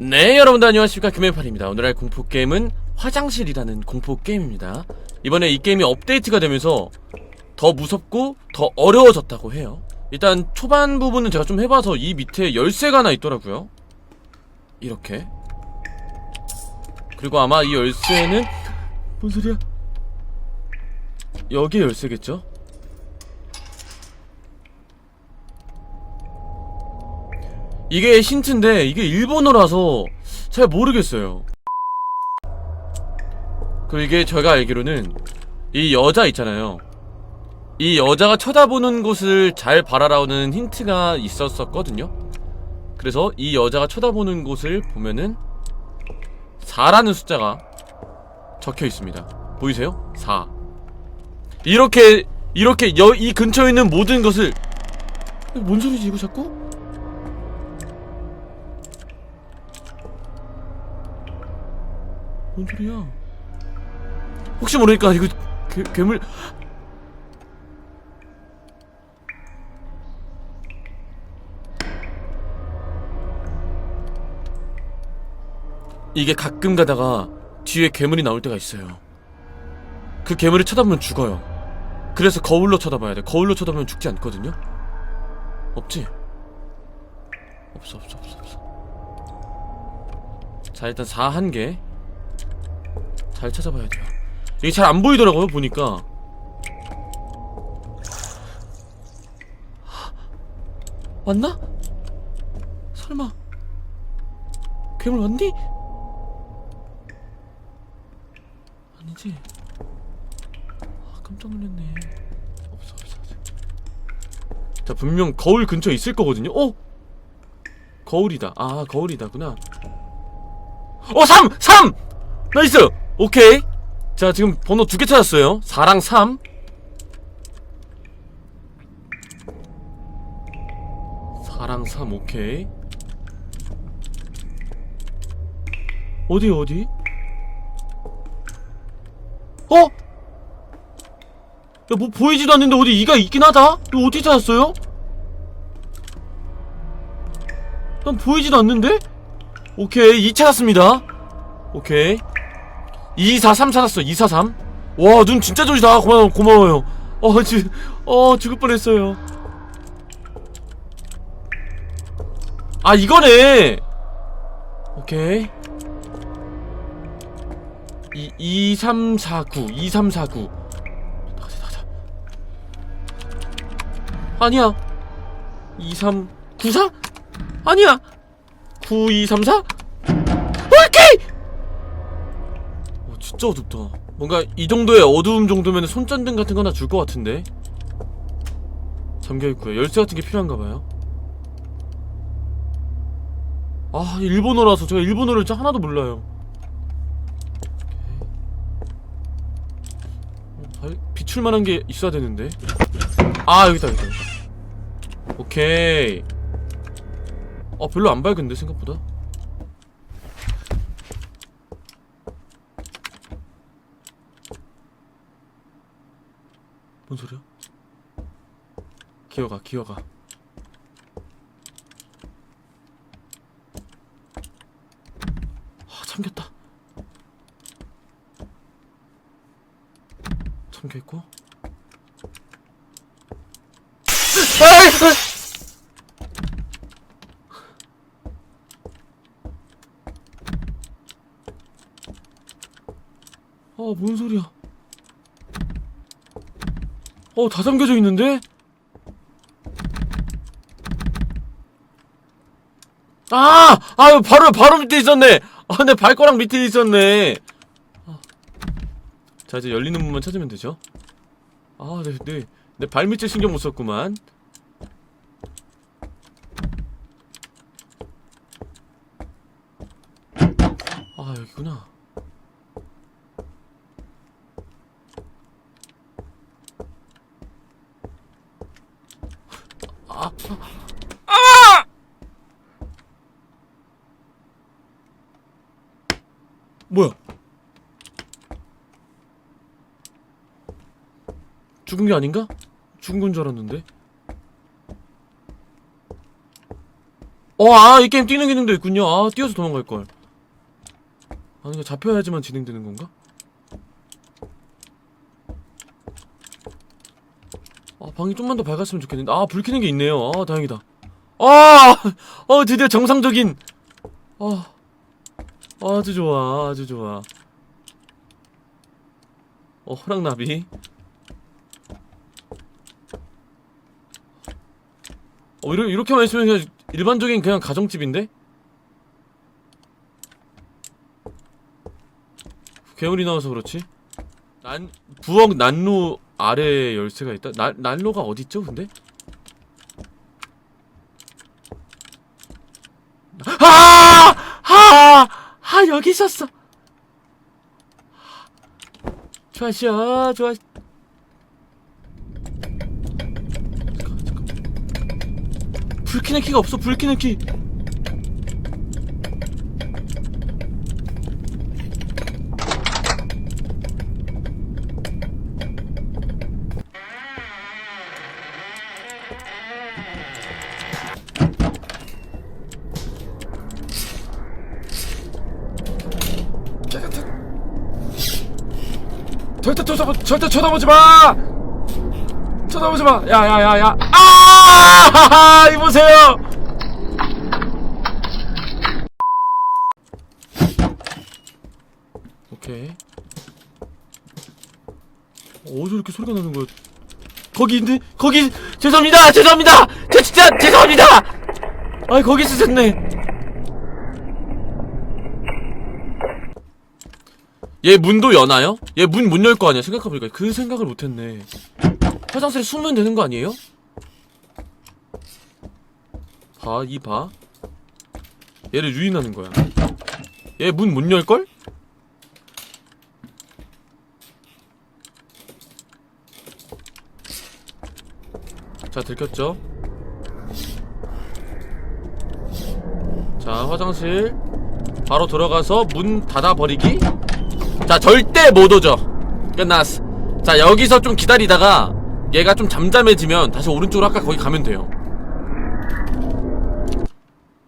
네 여러분들 안녕하십니까? 금연팔입니다. 오늘 할 공포게임은 화장실이라는 공포게임입니다. 이번에 이 게임이 업데이트가 되면서 더 무섭고 더 어려워졌다고 해요. 일단 초반 부분은 제가 좀 해봐서 이 밑에 열쇠가 하나 있더라고요. 이렇게. 그리고 아마 이 열쇠는 뭔 소리야? 여기 열쇠겠죠? 이게 힌트인데 이게 일본어라서 잘 모르겠어요. 그리고 이게 제가 알기로는 이 여자 있잖아요. 이 여자가 쳐다보는 곳을 잘 바라라는 힌트가 있었었거든요. 그래서 이 여자가 쳐다보는 곳을 보면은 4라는 숫자가 적혀 있습니다. 보이세요? 4. 이렇게 이렇게 여, 이 근처에 있는 모든 것을 뭔 소리지 이거 자꾸? 뭔 소리야? 혹시 모르니까 이거 괴, 괴물 이게 가끔 가다가 뒤에 괴물이 나올 때가 있어요. 그 괴물을 쳐다보면 죽어요. 그래서 거울로 쳐다봐야 돼. 거울로 쳐다보면 죽지 않거든요. 없지? 없어 없어 없어 없어. 자 일단 4 한 개. 잘 찾아봐야 돼요. 이게 잘 안 보이더라고요, 보니까. 왔나? 설마. 괴물 왔니? 아니지. 아, 깜짝 놀랐네. 없어, 없어, 없어. 자, 분명 거울 근처에 있을 거거든요. 어? 거울이다. 아, 거울이다구나. 어, 3! 3! 나이스! 오케이. 자, 지금 번호 두 개 찾았어요. 4랑 3. 4랑 3, 오케이. 어디, 어디? 어? 야, 뭐 보이지도 않는데 어디 이가 있긴 하다? 이거 어디 찾았어요? 난 보이지도 않는데? 오케이, 2 찾았습니다. 오케이. 243 찾았어 243 와 눈 진짜 좋으시다. 고마워 고마워요. 어 지, 어 죽을 뻔했어요. 아 이거네! 오케이. 2, 2349 2349 나가자 나가자. 아니야. 2394 아니야. 9234 오케이! 어, 진짜 어둡다. 뭔가 이 정도의 어두움 정도면 손전등 같은 거 하나 줄 것 같은데. 잠겨있고요. 열쇠 같은 게 필요한가봐요. 아, 일본어라서 제가 일본어를 진짜 하나도 몰라요. 오케이. 어, 발- 비출 만한 게 있어야 되는데. 아, 여기다, 여기다. 오케이. 어, 별로 안 밝은데, 생각보다. 뭔 소리야? 기어가 기어가. 아 잠겼다. 잠겨있고. 아뭔 소리야 어, 다 잠겨져 있는데? 아! 아유, 바로, 바로 밑에 있었네! 아, 내 발가락 밑에 있었네! 아. 자, 이제 열리는 문만 찾으면 되죠? 아, 네, 네. 내 발밑에 신경 못 썼구만. 아, 여기구나. 아! 뭐야? 죽은 게 아닌가? 죽은 건 줄 알았는데. 어, 아, 이 게임 뛰는 기능도 있군요. 아, 뛰어서 도망갈 걸. 아니, 이거 잡혀야지만 진행되는 건가? 방이 좀만 더 밝았으면 좋겠는데. 아, 불 켜는 게 있네요. 아, 다행이다. 아, 어, 드디어 정상적인. 아, 아주 좋아, 아주 좋아. 어, 호랑나비. 어, 이렇게, 이렇게만 있으면 그냥 일반적인 그냥 가정집인데? 괴물이 나와서 그렇지? 난, 부엌 난로 아래에 열쇠가 있다? 난, 난로가 어딨죠, 근데? 아! 아! 아, 여기 있었어! 좋았어, 좋았. 잠깐만, 잠깐만. 불 켜는 키가 없어, 불 켜는 키. 절대 쳐다보, 절대 쳐다보지 마! 쳐다보지 마! 야, 야, 야, 야. 아! 이보세요! 오케이. 어디서 이렇게 소리가 나는 거야? 거기 있는데? 거기, 죄송합니다! 죄송합니다! 저 진짜, 죄송합니다! 아이, 거기 있으셨네. 얘 문도 여나요? 얘 문 못 열 거 아니야 생각해보니까 그 생각을 못했네 화장실에 숨으면 되는 거 아니에요? 봐, 이 봐. 얘를 유인하는 거야. 얘 문 못 열걸? 자, 들켰죠? 자, 화장실. 바로 들어가서 문 닫아버리기? 자 절대 못 오죠. 끝났어. 자 여기서 좀 기다리다가 얘가 좀 잠잠해지면 다시 오른쪽으로 아까 거기 가면 돼요.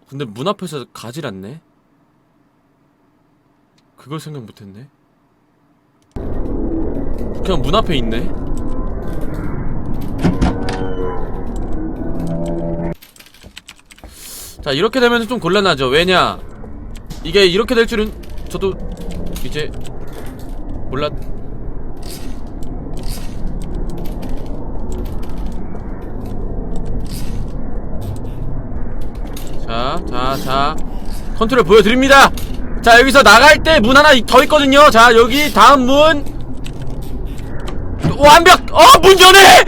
근데 문 앞에서 가질 않네? 그걸 생각 못했네? 그냥 문 앞에 있네? 자 이렇게 되면 좀 곤란하죠. 왜냐? 이게 이렇게 될 줄은 저도 이제 몰랐 자, 자, 자. 컨트롤 보여드립니다. 자, 여기서 나갈 때 문 하나 더 있거든요. 자, 여기 다음 문. 완벽! 어, 문 여네!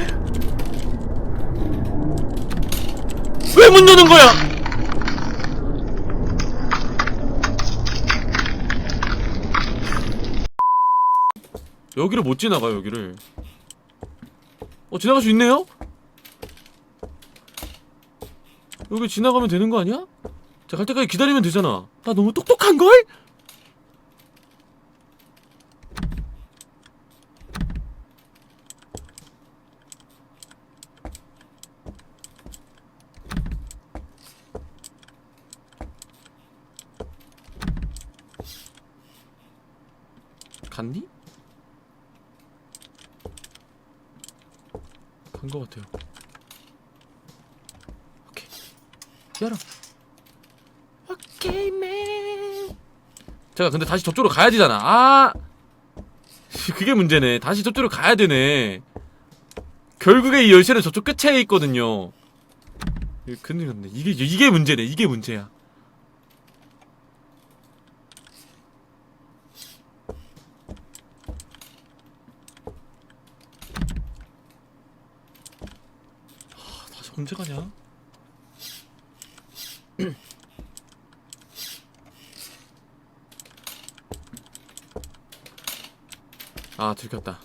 왜 문 여는 거야? 여기를 못 지나가요, 여기를. 어, 지나갈 수 있네요? 여기 지나가면 되는 거 아니야? 자, 갈 때까지 기다리면 되잖아. 나 너무 똑똑한걸? 갔니? 간거 같아요. 오케이. 열어. 오케이, 맨. 제가 근데 다시 저쪽으로 가야 되잖아. 아! 그게 문제네. 다시 저쪽으로 가야 되네. 결국에 이 열쇠는 저쪽 끝에 있거든요. 큰일 났네. 이게, 이게 문제네. 이게 문제야. 가냐? 아 들켰다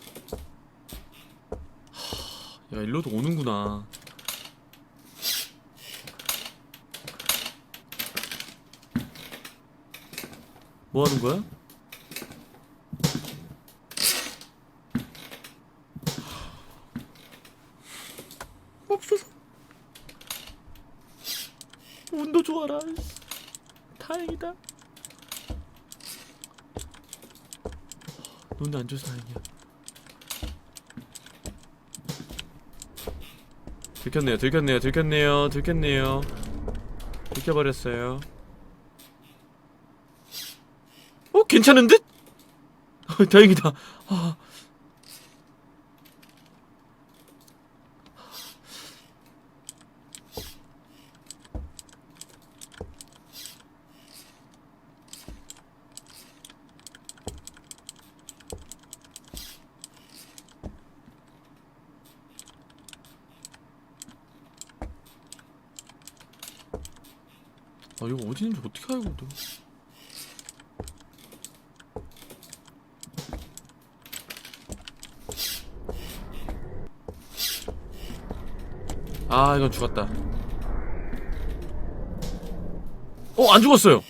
하, 야 일로도 오는구나 뭐 하는 거야? 없어서 운도 좋아라. 다행이다. 눈도 안 줘서 다행이야. 들켰네요 들켰네요 들켰네요 들켰네요. 들켜버렸어요. 어 괜찮은 듯? 어, 다행이다. 아. 아 이거 어디 있는지 어떻게 또? 아 이건 죽었다. 어 안 죽었어요.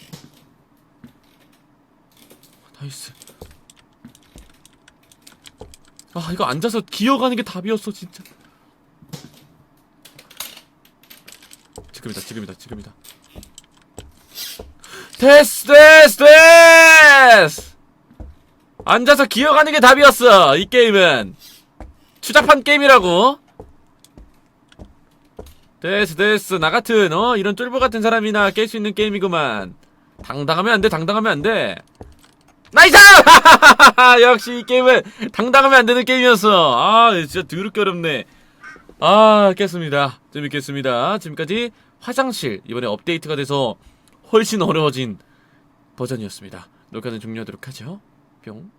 나이스. 아 이거 앉아서 기어가는 게 답이었어 진짜. 지금이다 지금이다 지금이다 됐어 됐어 됐어. 앉아서 기어가는 게 답이었어 이 게임은. 추잡한 게임이라고. 됐어 됐어. 나 같은 어 이런 쫄보 같은 사람이나 깰 수 있는 게임이구만. 당당하면 안돼 당당하면 안돼. 나이스 역시 이 게임은 당당하면 안 되는 게임이었어. 아 진짜 더럽게 어렵네. 아 깼습니다. 재밌겠습니다. 지금까지 화장실 이번에 업데이트가 돼서 훨씬 어려워진 버전이었습니다. 녹화는 종료하도록 하죠. 뿅